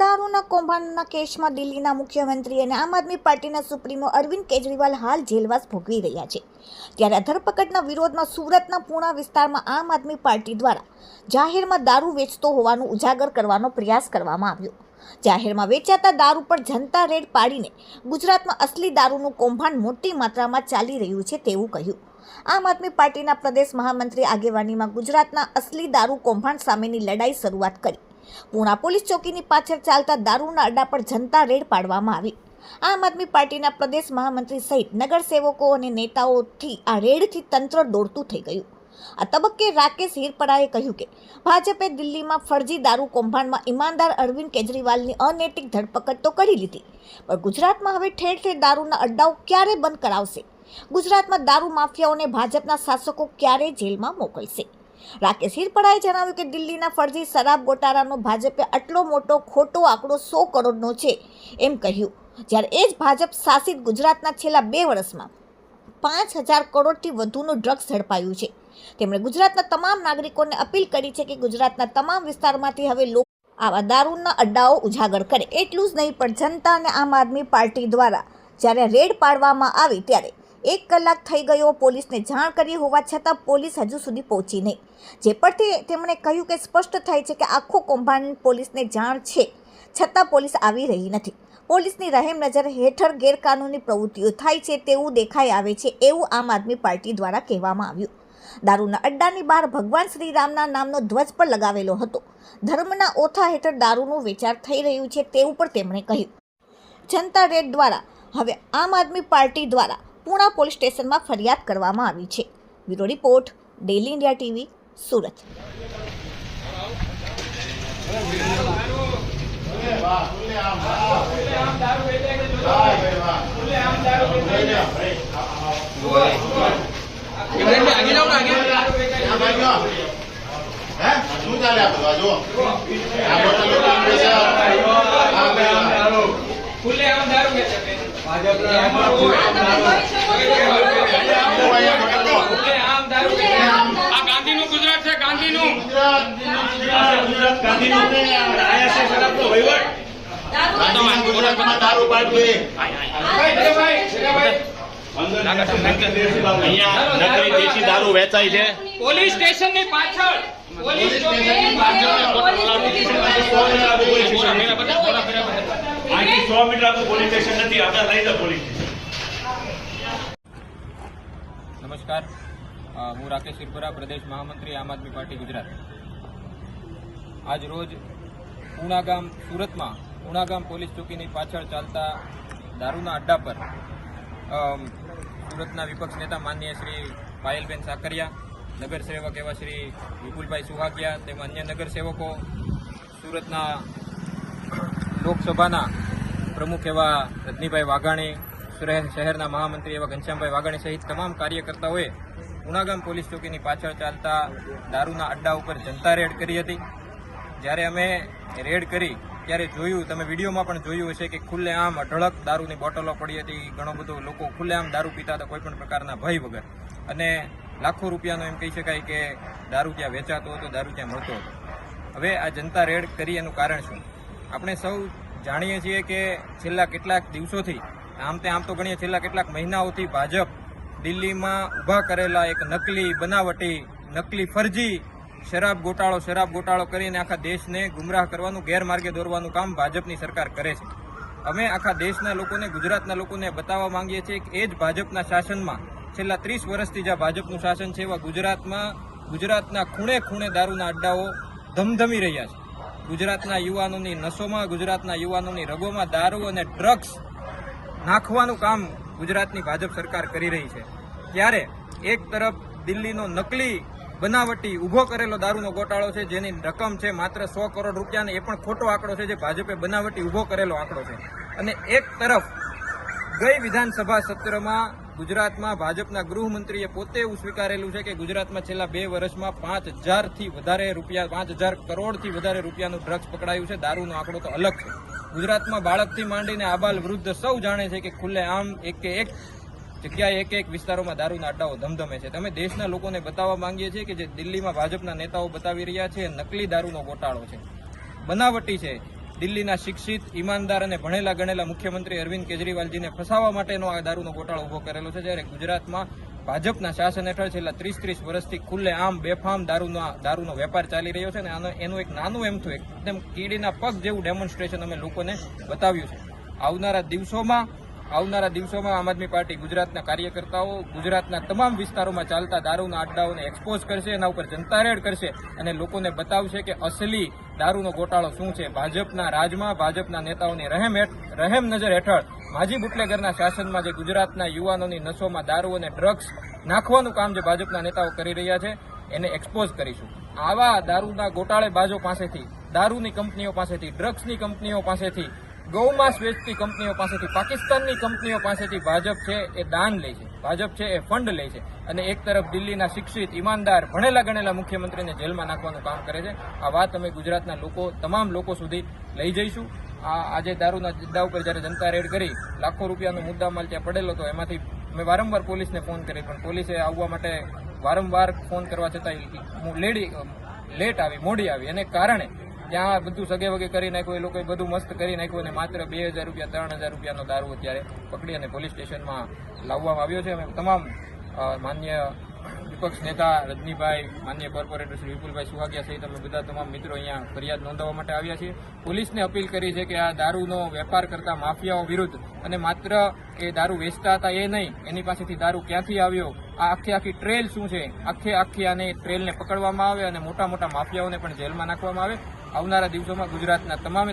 દારૂના કૌભાંડના કેસમાં દિલ્હીના મુખ્યમંત્રી અને આમ આદમી પાર્ટીના સુપ્રીમો અરવિંદ કેજરીવાલ હાલ જેલવાસ ભોગવી રહ્યા છે. ત્યારે ધરપકડના વિરોધમાં સુરતના પૂણા વિસ્તારમાં આમ આદમી પાર્ટી દ્વારા જાહેરમાં દારૂ વેચતો હોવાનું ઉજાગર કરવાનો પ્રયાસ કરવામાં આવ્યો. જાહેરમાં વેચાતા દારૂ પર જનતા રેડ પાડીને ગુજરાતમાં અસલી દારૂનું કૌભાંડ મોટી માત્રામાં ચાલી રહ્યું છે તેવું કહ્યું. આમ આદમી પાર્ટીના પ્રદેશ મહામંત્રી આગેવાનીમાં ગુજરાતના અસલી દારૂ કૌભાંડ સામેની લડાઈ શરૂઆત કરી. પૂણા પોલીસ ચોકીની પાછળ ચાલતા દારૂના અડ્ડા પર જનતા રેડ પાડવામાં આવી. આમ આદમી પાર્ટીના પ્રદેશ મહામંત્રી સહિત નગરસેવકો અને નેતાઓથી આ રેડથી તંત્ર દોડતું થઈ ગયું. આ તબક્કે રાકેશ હિરપરાએ કહ્યું કે, ભાજપે દિલ્હીમાં ફરજી દારૂ કૌભાંડમાં ઈમાનદાર અરવિંદ કેજરીવાલની અનૈતિક ધરપકડ તો કરી લીધી, પણ ગુજરાતમાં હવે ઠેર ઠેર દારૂના અડ્ડાઓ ક્યારે બંધ કરાવશે? ગુજરાતમાં દારૂ માફિયાઓને ભાજપના શાસકો ક્યારે જેલમાં મોકલશે? રાકેશ હિરપડાએ જણાવ્યું કે દિલ્હીના ફરજી શરાબ ગોટાળાનો ભાજપે આટલો મોટો, ખોટો આંકડો સો કરોડનો છે એમ કહ્યું. જ્યારે એ જ ભાજપ શાસિત ગુજરાતના છેલ્લા બે વર્ષમાં પાંચ હજાર કરોડથી વધુનું ડ્રગ્સ ઝડપાયું છે. તેમણે ગુજરાતના તમામ નાગરિકોને અપીલ કરી છે કે ગુજરાતના તમામ વિસ્તારમાંથી હવે લોકો આવા દારૂના અડ્ડાઓ ઉજાગર કરે. એટલું જ નહીં, પણ જનતા અને આમ આદમી પાર્ટી દ્વારા જ્યારે રેડ પાડવામાં આવી ત્યારે એક કલાક થઈ ગયો પોલીસને જાણ કરી હોવા છતાં પોલીસ હજુ સુધી પહોંચી નહીં. જે પરથી તેમણે કહ્યું કે સ્પષ્ટ થાય છે કે આખો કૌભાંડ પોલીસને જાણ છે, છતાં પોલીસ આવી રહી નથી. પોલીસની રહેમ નજર હેઠળ ગેરકાનૂની પ્રવૃત્તિઓ થાય છે તેવું દેખાઈ આવે છે એવું આમ આદમી પાર્ટી દ્વારા કહેવામાં આવ્યું. દારૂના અડ્ડાની બહાર ભગવાન શ્રીરામના નામનો ધ્વજ પર લગાવેલો હતો. ધર્મના ઓથા હેઠળ દારૂનું વેચાણ થઈ રહ્યું છે તેવું પણ તેમણે કહ્યું. જનતા રેડ દ્વારા, હવે આમ આદમી પાર્ટી દ્વારા પૂણા પોલીસ સ્ટેશનમાં ફરિયાદ કરવામાં આવી છે bureau report daily India TV Surat શું ચાલે આ આ ખુલ્લે આમ દારૂ વેચે છે. હું અહીંયા મોટા લોકો. ખુલ્લે આમ દારૂ વેચે છે. આ ગાંધીનું ગુજરાત છે ગાંધીનું દેશી દારૂ વેચાય છે પોલીસ પાછળ. પોલીસ પાછળ. સો મીટર પોલીસ સ્ટેશન નથી આગળ લઈ જાઓ પોલીસ નમસ્કાર. હું રાકેશ શિરપુરા પ્રદેશ મહામંત્રી આમ આદમી પાર્ટી ગુજરાત. આજ રોજ ઉણાગામ સુરતમાં ઉણાગામ પોલીસ ચોકીની પાછળ ચાલતા દારૂના અડ્ડા પર સુરતના વિપક્ષ નેતા માનનીય શ્રી પાયલબેન સાકરિયા, નગરસેવક એવા શ્રી વિપુલભાઈ સુહાગિયા તેમજ અન્ય નગરસેવકો, સુરતના લોકસભાના પ્રમુખ એવા રજનીભાઈ વાઘાણી શહેર- શહેરના મહામંત્રી એવા ઘનશ્યામભાઈ વાઘાણી સહિત તમામ કાર્યકર્તાઓએ ઉનાગામ પોલીસ ચોકીની પાછળ ચાલતા દારૂના અડ્ડા ઉપર જનતા રેડ કરી હતી. જ્યારે અમે રેડ કરી ત્યારે જોયું, તમે વિડીયોમાં પણ જોયું હશે કે ખુલ્લેઆમ અઢળક દારૂની બોટલો પડી હતી. ઘણો બધો લોકો ખુલ્લેઆમ દારૂ પીતા હતા કોઈપણ પ્રકારના ભય વગર. અને લાખો રૂપિયાનો એમ કહી શકાય કે દારૂ ત્યાં વેચાતો હતો, દારૂ ત્યાં મળતો હતો. હવે આ જનતા રેડ કરી એનું કારણ શું? આપણે સૌ જાણીએ છીએ કે છેલ્લા કેટલાક દિવસોથી, આમ તે આમ તો ગણીએ છેલ્લા કેટલાક મહિનાઓથી ભાજપ દિલ્હીમાં ઊભા કરેલા એક નકલી બનાવટી, નકલી ફરજી શરાબ ગોટાળો શરાબ ગોટાળો કરીને આખા દેશને ગુમરાહ કરવાનું, ગેરમાર્ગે દોરવાનું કામ ભાજપની સરકાર કરે છે. અમે આખા દેશના લોકોને, ગુજરાતના લોકોને બતાવવા માંગીએ છીએ કે એ જ ભાજપના શાસનમાં છેલ્લા ત્રીસ વર્ષથી જ્યાં ભાજપનું શાસન છે, એવા ગુજરાતમાં, ગુજરાતના ખૂણે ખૂણે દારૂના અડ્ડાઓ ધમધમી રહ્યા છે. ગુજરાતના યુવાનોની નસોમાં, ગુજરાતના યુવાનોની રગોમાં દારૂ અને ડ્રગ્સ નાખવાનું કામ ગુજરાતની ભાજપ સરકાર કરી રહી છે. ત્યારે એક તરફ દિલ્હીનો નકલી બનાવટી ઊભો કરેલો દારૂનો ગોટાળો છે, જેની રકમ છે માત્ર સો કરોડ રૂપિયા એ પણ ખોટો આંકડો છે જે ભાજપે બનાવટી ઊભો કરેલો આંકડો છે. અને એક તરફ ગઈ વિધાનસભા સત્રમાં ગુજરાતમાં ભાજપના ગૃહમંત્રીએ પોતે એવું સ્વીકારેલું છે કે ગુજરાતમાં છેલ્લા બે વર્ષમાં પાંચ હજારથી વધારે રૂપિયા, પાંચ હજાર કરોડથી વધારે રૂપિયાનું ડ્રગ્સ પકડાયું છે. દારૂનો આંકડો તો અલગ છે. ગુજરાતમાં બાળકથી માંડીને આબાલ વૃદ્ધ સૌ જાણે છે કે ખુલ્લે આમ એક કે એક જગ્યાએ એક એક વિસ્તારોમાં દારૂના અડ્ડાઓ ધમધમે છે. તમે દેશના લોકોને બતાવવા માંગીએ છીએ કે જે દિલ્હીમાં ભાજપના નેતાઓ બતાવી રહ્યા છે, નકલી દારૂનો ગોટાળો છે. બનાવટી છે. દિલ્હીના શિક્ષિત, ઈમાનદાર અને ભણેલા ગણેલા મુખ્યમંત્રી અરવિંદ કેજરીવાલજીને ફસાવવા માટેનો આ દારૂનો ગોટાળો ઊભો કરેલો છે, જ્યારે ગુજરાતમાં ભાજપના શાસન હેઠળ છેલ્લા ત્રીસ ત્રીસ વર્ષથી ખુલ્લે આમ બેફામ દારૂનો દારૂનો વેપાર ચાલી રહ્યો છે અને એનું એક નાનું એમથું એકદમ કીડીના પગ જેવું ડેમોન્સ્ટ્રેશન અમે લોકોને બતાવ્યું છે. આવનારા દિવસોમાં આવનારા દિવસોમાં આમ આદમી પાર્ટી ગુજરાતના કાર્યકર્તાઓ ગુજરાતના તમામ વિસ્તારોમાં ચાલતા દારૂના અડ્ડાઓને એક્સપોઝ કરશે, એના ઉપર જનતા રેડ કરશે અને લોકોને બતાવશે કે અસલી દારૂનો ગોટાળો શું છે. ભાજપના રાજમાં ભાજપના નેતાઓની રહેમ રહેમ નજર હેઠળ માજી બુટલેગરના શાસનમાં જે ગુજરાતના યુવાનોની નસોમાં દારૂ અને ડ્રગ્સ નાખવાનું કામ જે ભાજપના નેતાઓ કરી રહ્યા છે, એને એક્સપોઝ કરીશું. આવા દારૂના ગોટાળે બાજો પાસેથી, દારૂની કંપનીઓ પાસેથી ડ્રગ્સની કંપનીઓ પાસેથી ગૌમાંસ વેચતી કંપનીઓ પાસેથી, પાકિસ્તાનની કંપનીઓ પાસેથી ભાજપ છે એ દાન લે છે. ભાજપ છે એ ફંડ લે છે. અને એક તરફ દિલ્હીના શિક્ષિત ઈમાનદાર, ભણેલા ગણેલા મુખ્યમંત્રીને જેલમાં નાખવાનું કામ કરે છે. આ વાત અમે ગુજરાતના લોકો, તમામ લોકો સુધી લઈ જઈશું. આ આજે દારૂના મુદ્દા ઉપર જ્યારે જનતા રેડ કરી, લાખો રૂપિયાનો મુદ્દામાલ ત્યાં પડેલો હતો, એમાંથી મેં વારંવાર પોલીસને ફોન કરી પણ પોલીસે આવવા માટે વારંવાર ફોન કરવા છતાં લેડી, લેટ આવી, મોડી આવી. એને કારણે ત્યાં બધું સગે વગે કરી નાખ્યું, એ લોકોએ બધું મસ્ત કરી નાખ્યું અને માત્ર બે હજાર રૂપિયા, ત્રણ હજાર રૂપિયાનો દારૂ અત્યારે પકડી અને પોલીસ સ્ટેશનમાં લાવવામાં આવ્યો છે. અમે તમામ માન્ય વિપક્ષ નેતા રજનીભાઈ, માન્ય કોર્પોરેટર શ્રી વિપુલભાઈ સુહાગિયા સહિત અમે બધા તમામ મિત્રો અહીંયા ફરિયાદ નોંધાવવા માટે આવ્યા છીએ. પોલીસને અપીલ કરી છે કે આ દારૂનો વેપાર કરતા માફિયાઓ વિરુદ્ધ અને માત્ર એ દારૂ વેચતા હતા એ નહીં, એની પાસેથી દારૂ ક્યાંથી આવ્યો? આ આખી આખી ટ્રેલ શું છે? આખે આખી આને ટ્રેલને પકડવામાં આવે અને મોટા મોટા માફિયાઓને પણ જેલમાં નાખવામાં આવે. આવનારા દિવસોમાં ગુજરાતના તમામે